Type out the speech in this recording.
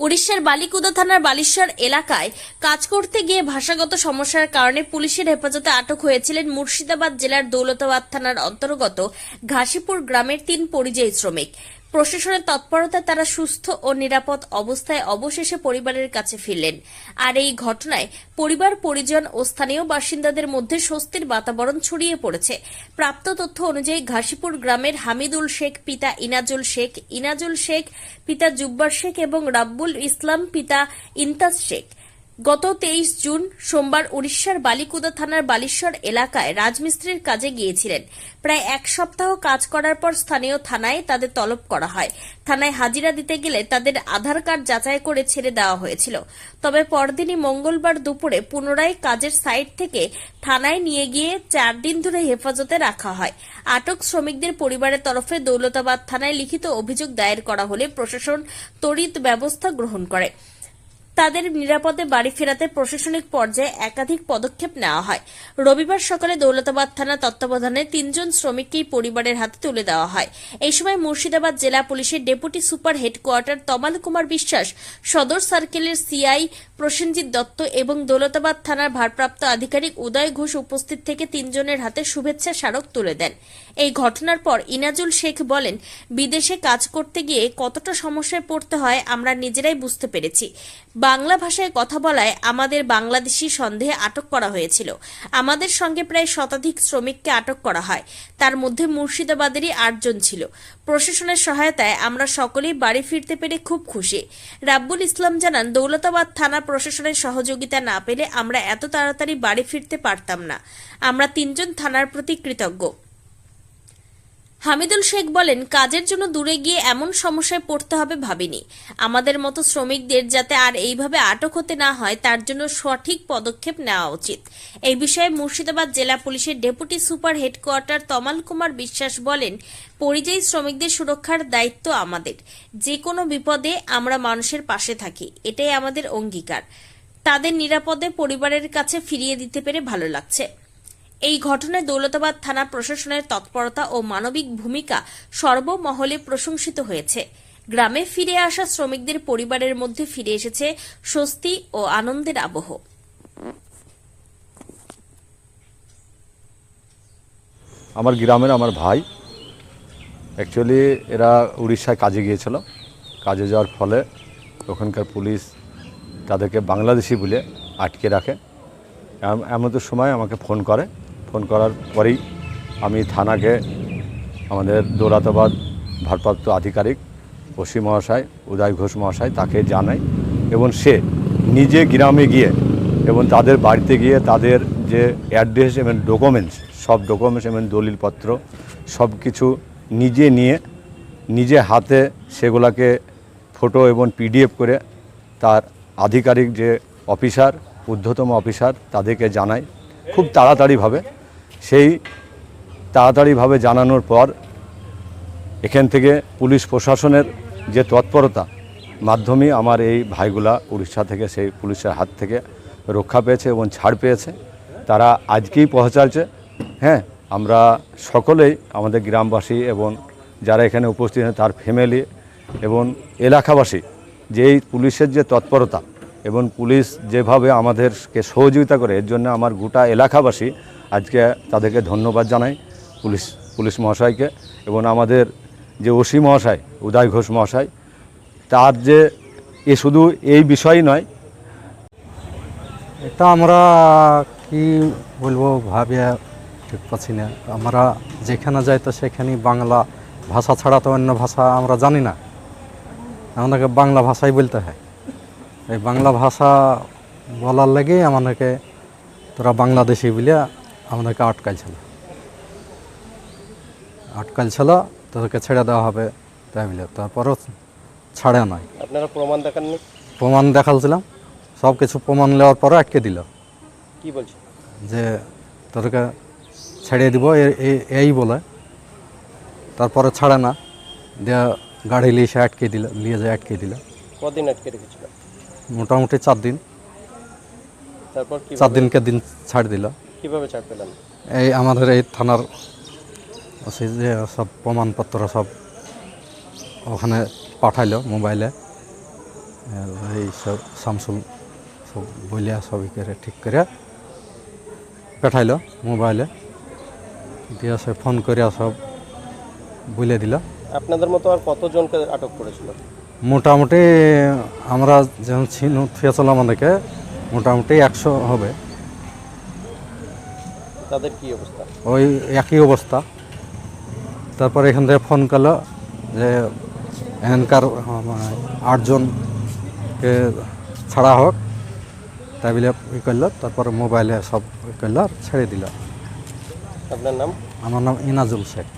উড়িষ্যার বালিকুদা থানার বালিশ্বর এলাকায় কাজ করতে গিয়ে ভাষাগত সমস্যার কারণে পুলিশের হেফাজতে আটক হয়েছিলেন মুর্শিদাবাদ জেলার দৌলতাবাদ থানার অন্তর্গত ঘাসিপুর গ্রামের তিন পরিযায়ী শ্রমিক। প্রশাসনের তৎপরতায় তারা সুস্থ ও নিরাপদ অবস্থায় অবশেষে পরিবারের কাছে ফিরলেন। আর এই ঘটনায় পরিবার, পরিজন ও স্থানীয় বাসিন্দাদের মধ্যে স্বস্তির বাতাবরণ ছড়িয়ে পড়েছে। প্রাপ্ত তথ্য অনুযায়ী ঘাসিপুর গ্রামের হামিদুল শেখ, পিতা ইনাজুল শেখ ইনাজুল শেখ, পিতা জুব্বার শেখ এবং রাব্বুল ইসলাম, পিতা ইন্তাজ শেখ। গত তেইশ জুন সোমবার উড়িষ্যার বালিকুদা থানার বালিশ্বর এলাকায় রাজমিস্ত্রির কাজে গিয়েছিলেন। প্রায় এক সপ্তাহ কাজ করার পর স্থানীয় থানায় তাদের তলব করা হয়। থানায় হাজিরা দিতে গেলে তাদের আধার কার্ড যাচাই করে ছেড়ে দেওয়া হয়েছিল। তবে পরদিনই মঙ্গলবার দুপুরে পুনরায় কাজের সাইট থেকে থানায় নিয়ে গিয়ে চার দিন ধরে হেফাজতে রাখা হয়। আটক শ্রমিকদের পরিবারের তরফে দৌলতাবাদ থানায় লিখিত অভিযোগ দায়ের করা হলে প্রশাসন তড়িৎ ব্যবস্থা গ্রহণ করে। তাদের নিরাপদে বাড়ি ফেরাতে প্রশাসনিক পর্যায়ে একাধিক পদক্ষেপ নেওয়া হয়। রবিবার সকালে দৌলতাবাদ থানা তত্ত্বাবধানে তিনজন শ্রমিককেই পরিবারের হাতে তুলে দেওয়া হয়। এই সময় মুর্শিদাবাদ জেলা পুলিশের deputy super headquarter Tamal Kumar Biswas, সদর সার্কেলের সিআই প্রসেনজিৎ দত্ত এবং দৌলতাবাদ থানার ভারপ্রাপ্ত আধিকারিক উদয় ঘোষ উপস্থিত থেকে তিনজনের হাতে শুভেচ্ছা স্মারক তুলে দেন। এই ঘটনার পর ইনাজুল শেখ বলেন, বিদেশে কাজ করতে গিয়ে কতটা সমস্যায় পড়তে হয় আমরা নিজেরাই বুঝতে পেরেছি। বাংলা ভাষায় কথা বলায় আমাদের বাংলাদেশি সন্দেহে আটক করা হয়েছিল। আমাদের সঙ্গে প্রায় শতাধিক শ্রমিককে আটক করা হয়। তার মধ্যে মুর্শিদাবাদেরই আটজন ছিল। প্রশাসনের সহায়তায় আমরা সকলেই বাড়ি ফিরতে পেরে খুব খুশি। রাব্বুল ইসলাম জানান, দৌলতাবাদ থানা প্রশাসনের সহযোগিতা না পেলে আমরা এত তাড়াতাড়ি বাড়ি ফিরতে পারতাম না। আমরা তিনজন থানার প্রতি কৃতজ্ঞ। হামিদুল শেখ বলেন, কাজের জন্য দূরে গিয়ে এমন সমস্যায় পড়তে হবে ভাবিনি। আমাদের মতো শ্রমিকদের যাতে আর এইভাবে আটক হতে না হয়, তার জন্য সঠিক পদক্ষেপ নেওয়া উচিত। এই বিষয়ে মুর্শিদাবাদ জেলা পুলিশের deputy super headquarter Tamal Kumar Biswas বলেন, পরিযায়ী শ্রমিকদের সুরক্ষার দায়িত্ব আমাদের। যে কোনো বিপদে আমরা মানুষের পাশে থাকি, এটাই আমাদের অঙ্গীকার। তাদের নিরাপদে পরিবারের কাছে ফিরিয়ে দিতে পেরে ভালো লাগছে। এই ঘটনায় দৌলতাবাদ থানা প্রশাসনের তৎপরতা ও মানবিক ভূমিকা সর্বমহলে প্রশংসিত হয়েছে। গ্রামে ফিরে আসা শ্রমিকদের পরিবারের মধ্যে ফিরে এসেছে স্বস্তি ও আনন্দের আবহ। আমার গ্রামের আমার ভাই অ্যাকচুয়ালি এরা উড়িষ্যায় কাজে গিয়েছিল। কাজে যাওয়ার ফলে ওখানকার পুলিশ তাদেরকে বাংলাদেশি বলে আটকে রাখে। এম- এমন তো সময় আমাকে ফোন করে। ফোন করার পরেই আমি থানাকে আমাদের দৌলতাবাদ ভারপ্রাপ্ত আধিকারিক ওসি মহাশয়, উদয় ঘোষ মহাশয় তাকে জানাই এবং সে নিজে গ্রামে গিয়ে এবং তাদের বাড়িতে গিয়ে তাদের যে অ্যাড্রেস এবং ডকুমেন্টস, সব ডকুমেন্টস এবং দলিলপত্র সব কিছু নিজে নিয়ে নিজে হাতে সেগুলাকে ফটো এবং পিডিএফ করে তার আধিকারিক যে অফিসার, ঊর্ধ্বতম অফিসার তাদেরকে জানায় খুব তাড়াতাড়িভাবে সেই তাড়াতাড়িভাবে জানানোর পর এখান থেকে পুলিশ প্রশাসনের যে তৎপরতা, মাধ্যমে আমার এই ভাইগুলা উড়িষ্যা থেকে, সেই পুলিশের হাত থেকে রক্ষা পেয়েছে এবং ছাড় পেয়েছে। তারা আজকেই পৌঁছাচ্ছে। হ্যাঁ আমরা সকলেই, আমাদের গ্রামবাসী এবং যারা এখানে উপস্থিত আছেন তার ফ্যামিলি এবং এলাকাবাসী যে এই পুলিশের যে তৎপরতা এবং পুলিশ যেভাবে আমাদেরকে সহযোগিতা করে, এর জন্য আমার গোটা এলাকাবাসী আজকে তাদেরকে ধন্যবাদ জানাই পুলিশ পুলিশ মহাশয়কে এবং আমাদের যে ওসি মহাশয়, উদয় ঘোষ মহাশয়, তার যে এ শুধু এই বিষয়ই নয়, এটা আমরা কি বলব ভাবে ঠিক পাচ্ছি না। আমরা যেখানে যাই তো সেখানেই বাংলা ভাষা ছাড়া তো অন্য ভাষা আমরা জানি না। আমাদেরকে বাংলা ভাষাই বলতে হয়। এই বাংলা ভাষা বলার লেগে আমাদেরকে তোরা বাংলাদেশি বলে আমাদেরকে আটকাইছিল আটকাইছিল তোদেরকে ছেড়ে দেওয়া হবে তাই তারপরও ছাড়ে নাই। আপনারা প্রমাণ দেখাননি? প্রমাণ দেখালছিলাম সব কিছু প্রমাণ নেওয়ার পরে আটকে দিল। কি বলছে? যে তোদেরকে ছেড়ে দিব এই বলে। তারপরে ছাড়ে না। দিয়ে গাড়ি নিয়ে এসে আটকে দিল নিয়ে যায় আটকে দিল। কদিন আটকে রেখেছিল? মোটামুটি চার দিন। তারপর চার দিনকে দিন ছাড় দিল। কীভাবে ছাড় পেলেন? এই আমাদের এই থানার যে সব প্রমাণপত্র সব ওখানে পাঠাইলো মোবাইলে। এই সব শামসুল সব বলিয়া সবই করে ঠিক করে পাঠাইল মোবাইলে। দিয়া সে ফোন করিয়া সব বলে দিল। আপনাদের মতো আর কতজনকে আটক করেছিল? মোটামুটি আমরা যেমন ছিল থিয়েছিল আমাদেরকে মোটামুটি একশো হবে। তাদের কি অবস্থা? ওই একই অবস্থা। তারপর এখান থেকে ফোন করল যে এখানকার আটজন আটজনকে ছাড়া হোক। তাই বলে ই করল তারপর মোবাইলে সব ই করল ছেড়ে দিল। আপনার নাম? আমার নাম ইনাজুল শেখ।